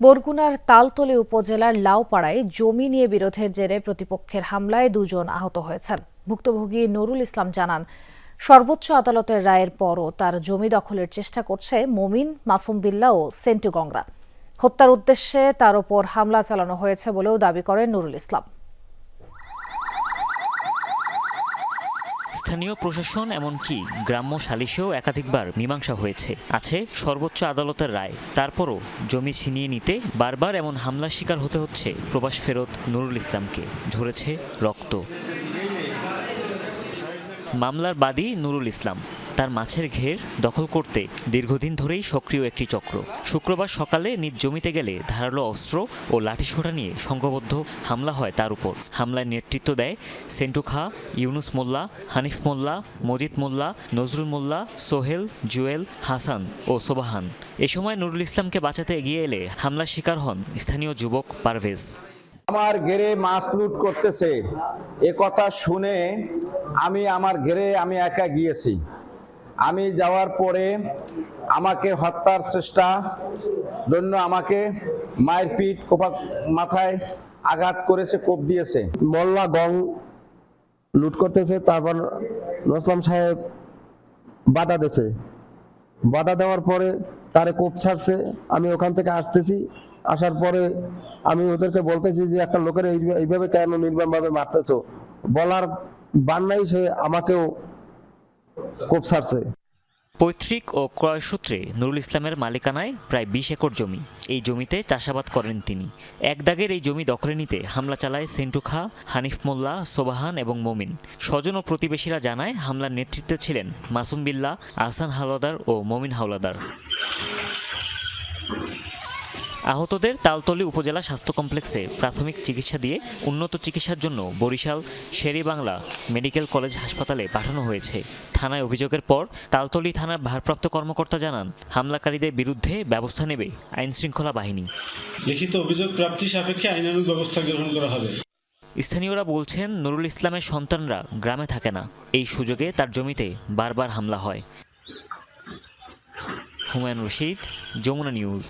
বরগুনার তালতলী উপজেলার লাউপাড়ায় জমি নিয়ে বিরোধের জেরে প্রতিপক্ষের হামলায় দুজন আহত হয়েছেন। ভুক্তভোগী নুরুল ইসলাম জানান, সর্বোচ্চ আদালতের রায়ের পরও তার জমি দখলের চেষ্টা করছে মমিন, মাসুম বিল্লা ও সেন্টু গংরা। হত্যার উদ্দেশ্যে তার ওপর হামলা চালানো হয়েছে বলেও দাবি করেন নুরুল ইসলাম। স্থানীয় প্রশাসন এমনকি গ্রাম্য সালিশেও একাধিকবার মীমাংসা হয়েছে। আছে সর্বোচ্চ আদালতের রায়। তারপরও জমি ছিনিয়ে নিতে বারবার এমন হামলার শিকার হতে হচ্ছে প্রবাস ফেরত নুরুল ইসলামকে। ঝরেছে রক্ত। মামলার বাদী নুরুল ইসলাম। তার মাছের ঘের দখল করতে দীর্ঘদিন ধরেই সক্রিয় একটি চক্র। শুক্রবার সকালে নিজ জমিতে গেলে ধারালো অস্ত্র ও লাঠিসোঁটা নিয়ে সংঘবদ্ধ হামলা হয় তার উপর। হামলায় নেতৃত্ব দেয় সেন্টু খা, ইউনুস মোল্লা, হানিফ মোল্লা, মজিদ মোল্লা, নজরুল মোল্লা, সোহেল, জুয়েল, হাসান ও সোবাহান। এ সময় নুরুল ইসলামকে বাঁচাতে এগিয়ে এলে হামলার শিকার হন স্থানীয় যুবক পারভেজ। আমার ঘেরে মাছ লুট করতেছে। এ কথা শুনে আমি আমার ঘেরে আমি একা গিয়েছি। আমি যাওয়ার পরে আমাকে হত্যার চেষ্টা, জন্য আমাকে মায়ের পিঠ কোপা মাথায় আঘাত করেছে, কোপ দিয়েছে। মোল্লা গং লুট করতেছে, তারপর নসলাম সাহেব বাধা দিয়েছে। বাধা দেওয়ার পরে তারে কোপ ছাড়ছে, আমি ওখান থেকে আসতেছি। আসার পরে আমি ওদেরকে বলতেছি যে, একটা লোকের এই- এইভাবে কেন নির্মমভাবে মারতেছ? বলার বান্নাই সে আমাকেও কোপ সারছে। পৈতৃক ও ক্রয় সূত্রে নুরুল ইসলামের মালিকানায় প্রায় বিশ একর জমি। এই জমিতে চাষাবাদ করেন তিনি। এক দাগের এই জমি দখলে নিতে হামলা চালায় সেন্টু খা, হানিফ মোল্লা, সোবাহান এবং মমিন। স্বজন ও প্রতিবেশীরা জানায় হামলার নেতৃত্বে ছিলেন মাসুম বিল্লা আহসান হাওলাদার ও মমিন হাওলাদার। আহতদের তালতলী উপজেলা স্বাস্থ্য কমপ্লেক্সে প্রাথমিক চিকিৎসা দিয়ে উন্নত চিকিৎসার জন্য বরিশাল শেরিবাংলা মেডিকেল কলেজ হাসপাতালে পাঠানো হয়েছে। থানায় অভিযোগের পর তালতলী থানার ভারপ্রাপ্ত কর্মকর্তা জানান হামলাকারীদের বিরুদ্ধে ব্যবস্থা নেবে আইনশৃঙ্খলা বাহিনী। লিখিত অভিযোগ প্রাপ্তি সাপেক্ষে আইনানুগ ব্যবস্থা গ্রহণ করা হবে। স্থানীয়রা বলছেন নুরুল ইসলামের সন্তানরা গ্রামে থাকে না। এই সুযোগে তার জমিতে বারবার হামলা হয়। হুমায়ুন রশিদ যমুনা নিউজ।